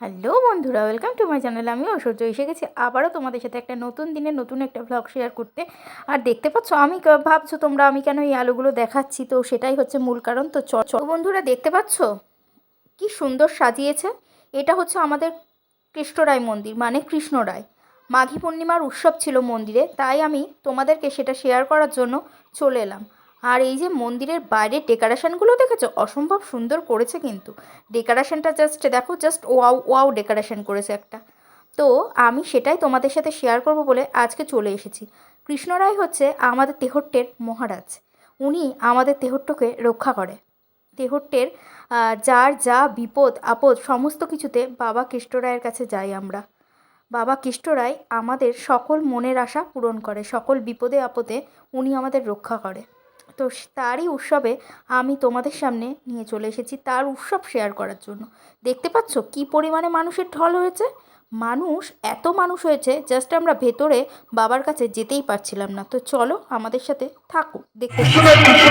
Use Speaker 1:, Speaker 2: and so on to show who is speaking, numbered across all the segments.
Speaker 1: Hello বন্ধুরা, welcome to my channel. আমি ঐশ্বর্য, এসে গেছি আবারও তোমাদের সাথে একটা নতুন দিনে নতুন একটা ভ্লগ শেয়ার করতে। আর দেখতে পাচ্ছ, আমি ভাবছ তোমরা আমি কেন এই আলোগুলো দেখাচ্ছি? তো সেটাই হচ্ছে মূল কারণ। তো চ- বন্ধুরা, দেখতে পাচ্ছ? কি সুন্দর সাজিয়েছে। এটা হচ্ছে আমাদের কৃষ্ণরায় মন্দির মানে কৃষ্ণরায় মাঘী পূর্ণিমার উৎসব ছিল মন্দিরে, তাই আমি তোমাদেরকে সেটা শেয়ার করার জন্য চলে এলাম। আর এই যে মন্দিরের বাইরের ডেকোরেশনগুলো দেখেছ? অসম্ভব সুন্দর করেছে কিন্তু। ডেকোরেশনটা জাস্ট দেখো জাস্ট ওয়াও ওয়াও ডেকোরেশন করেছে একটা। তো আমি সেটাই তোমাদের সাথে শেয়ার করব বলে আজকে চলে এসেছি। কৃষ্ণরায় হচ্ছে আমাদের তেহট্টের মহারাজ। উনি আমাদের তেহট্টকে রক্ষা করে। তেহট্টের যার যা বিপদ, আপদ সমস্ত কিছুতে বাবা কৃষ্ণরায়ের কাছে যাই আমরা। বাবা কৃষ্ণরায় আমাদের সকল মনের আশা পূরণ করে, সকল বিপদে আপদে উনি আমাদের রক্ষা করে। তো তারই উৎসবে আমি তোমাদের সামনে নিয়ে চলে এসেছি তার উৎসব শেয়ার করার জন্য দেখতে পাচ্ছ কি পরিমাণে মানুষের ঢল হয়েছে মানুষ এত মানুষ হয়েছে জাস্ট আমরা ভেতরে বাবার কাছে যেতেই পারছিলাম না তো চলো আমাদের সাথে থাকো দেখতে
Speaker 2: কৃষ্ণ কৃষ্ণ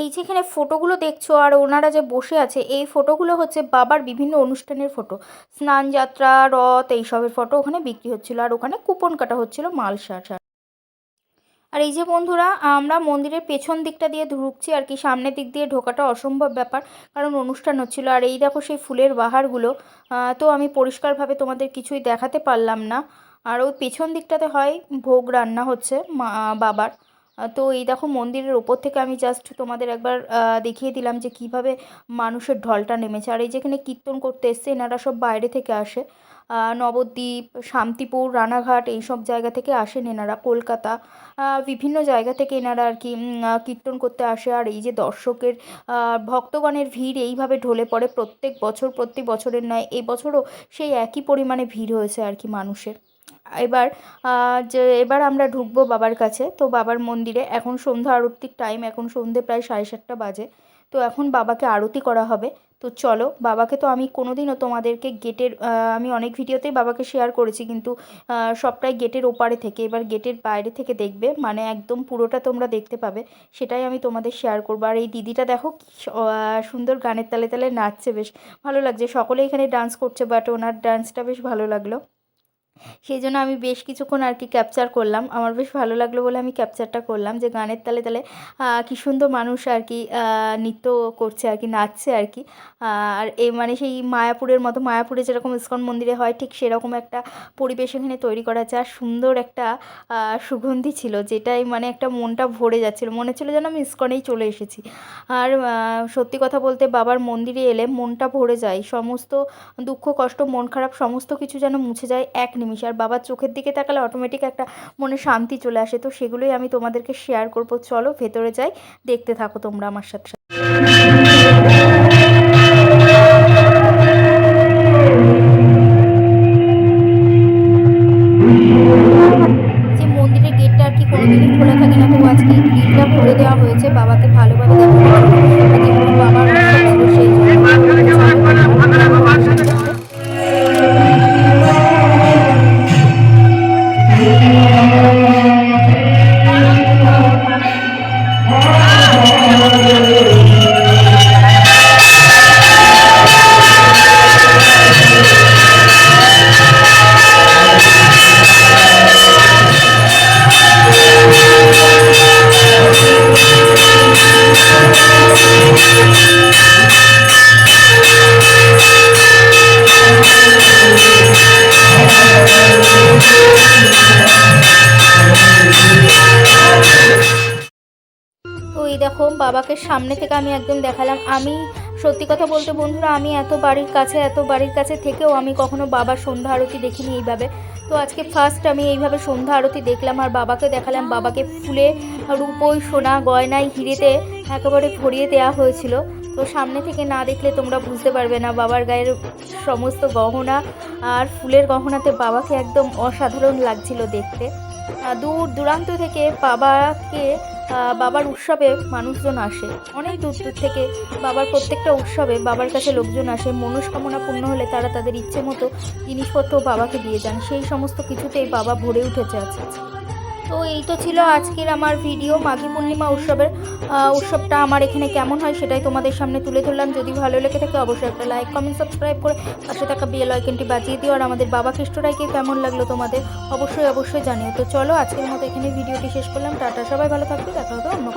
Speaker 1: এই যেখানে ফটোগুলো দেখছ আর ওনারা যে বসে আছে, এই ফটোগুলো হচ্ছে বাবার বিভিন্ন অনুষ্ঠানের ফটো। স্নান যাত্রা, রথ, এইসবের ফটো ওখানে বিক্রি হচ্ছিল আর ওখানে কুপন কাটা হচ্ছিল মাল শার্ট আর এই যে বন্ধুরা, আমরা মন্দিরের পেছন দিকটা দিয়ে ঢুকছি আর কি, সামনের দিক দিয়ে ঢোকাটা অসম্ভব ব্যাপার, কারণ অনুষ্ঠান হচ্ছিল। আর এই দেখো সেই ফুলের বাহারগুলো তো আমি পরিষ্কারভাবে তোমাদের কিছুই দেখাতে পারলাম না। আর ওই পেছন দিকটাতে হয় ভোগ রান্না হচ্ছে মা, বাবার। তো এই দেখো মন্দিরের ওপর থেকে আমি জাস্ট তোমাদের একবার দেখিয়ে দিলাম যে কীভাবে মানুষের ঢলটা নেমেছে। আর এই যেখানে কীর্তন করতে এসছে, এনারা সব বাইরে থেকে আসে। নবদ্বীপ, শান্তিপুর, রানাঘাট এইসব জায়গা থেকে আসেন এনারা, কলকাতা বিভিন্ন জায়গা থেকে এনারা আর কি কীর্তন করতে আসে। আর এই যে দর্শকের ভক্তগণের ভিড় এইভাবে ঢলে পড়ে প্রত্যেক বছর, প্রতি বছরের নয় এই বছরও সেই একই পরিমাণে ভিড় হয়েছে আর কি মানুষের। এবার যে এবার আমরা ঢুকবো বাবার কাছে। তো বাবার মন্দিরে এখন সন্ধ্যা আরতির টাইম এখন সন্ধে প্রায় সাড়ে সাতটা বাজে। তো এখন বাবাকে আরতি করা হবে। তো চলো, বাবাকে তো আমি কোনোদিনও তোমাদেরকে গেটের আমি অনেক ভিডিওতেই বাবাকে শেয়ার করেছি, কিন্তু সবটাই গেটের ওপারে থেকে, এবার গেটের বাইরে থেকে দেখবে মানে একদম পুরোটা তোমরা দেখতে পাবে, সেটাই আমি তোমাদের শেয়ার করব। আর এই দিদিটা দেখো সুন্দর গানের তালে তালে নাচছে, বেশ ভালো লাগছে। সকলে এখানে ডান্স করছে বাট ওনার ডান্সটা বেশ ভালো লাগল। সেই জন্য আমি বেশ কিছুক্ষণ আর কি ক্যাপচার করলাম। আমার বেশ ভালো লাগল বলে আমি ক্যাপচারটা করলাম যে গানের তালে তালে কি সুন্দর মানুষ আর কি নৃত্য করছে আর কি, নাচছে আর কি। আর এই মানে সেই মায়াপুরের মতো, মায়াপুরে যেরকম ইস্কন মন্দিরে হয়, ঠিক সেরকম একটা পরিবেশ এখানে তৈরি করা আছে। আর সুন্দর একটা সুগন্ধি ছিল, যেটাই মানে একটা মনটা ভরে যাচ্ছিল। মনে ছিল যেন আমি ইস্কনেই চলে এসেছি। আর সত্যি কথা বলতে বাবার মন্দিরে এলে মনটা ভরে যায়। সমস্ত দুঃখ, কষ্ট, মন খারাপ, সমস্ত কিছু যেন মুছে যায় এক নিমিষে আর বাবার চোখের দিকে তাকালে অটোমেটিক একটা মনে শান্তি চলে আসে। তো সেগুলোই আমি তোমাদেরকে শেয়ার করব। চলো, ভেতরে যাই, দেখতে থাকো তোমরা আমার সাথে সাথে। যে মন্দিরের গেটটা আর কি কোনোদিনই খোলা থাকে না, তো আজকে গেটটা খুলে দেওয়া হয়েছে। বাবাকে ভালোভাবে বাবাকে সামনে থেকে আমি একদম দেখালাম। আমি, সত্যি কথা বলতে বন্ধুরা, আমি এত বাড়ির কাছে, এত বাড়ির কাছে থেকেও আমি কখনো বাবার সন্ধ্যা আরতি দেখিনি এইভাবে। তো আজকে ফার্স্ট আমি এইভাবে সন্ধ্যা আরতি দেখলাম আর বাবাকে দেখালাম। বাবাকে ফুলে, রূপোই, সোনা, গয়নায়, হিরেতে একেবারে ভরিয়ে দেওয়া হয়েছিল। তো সামনে থেকে না দেখলে তোমরা বুঝতে পারবে না, বাবার গায়ের সমস্ত গহনা আর ফুলের গহনাতে বাবাকে একদম অসাধারণ লাগছিল দেখতে। দূর দূরান্ত থেকে বাবাকে বাবার উৎসবে মানুষজন আসে। অনেক দূর দূর থেকে বাবার প্রত্যেকটা উৎসবে বাবার কাছে লোকজন আসে। মনস্কামনা পূর্ণ হলে তারা তাদের ইচ্ছে মতো জিনিসপত্র বাবাকে দিয়ে যান। সেই সমস্ত কিছুতেই বাবা ভরে উঠেছে আজকে তো এই তো ছিল আজকের আমার ভিডিও মাঘী পূর্ণিমা উৎসবের উৎসবটা আমার এখানে কেমন হয় সেটাই তোমাদের সামনে তুলে ধরলাম। যদি ভালো লেগে থাকে অবশ্যই একটা লাইক কমেন্ট সাবস্ক্রাইব করে পাশে থাকা বিয়ে আইকনটি বাজিয়ে দিও। আর আমাদের বাবা খ্রিস্টরাইকে কেমন লাগল তোমাদের অবশ্যই অবশ্যই জানিও। তো চলো আজকের মতো এখানে ভিডিওটি শেষ করলাম। টাটা, সবাই ভালো থাকবে। দেখা হবে অন্য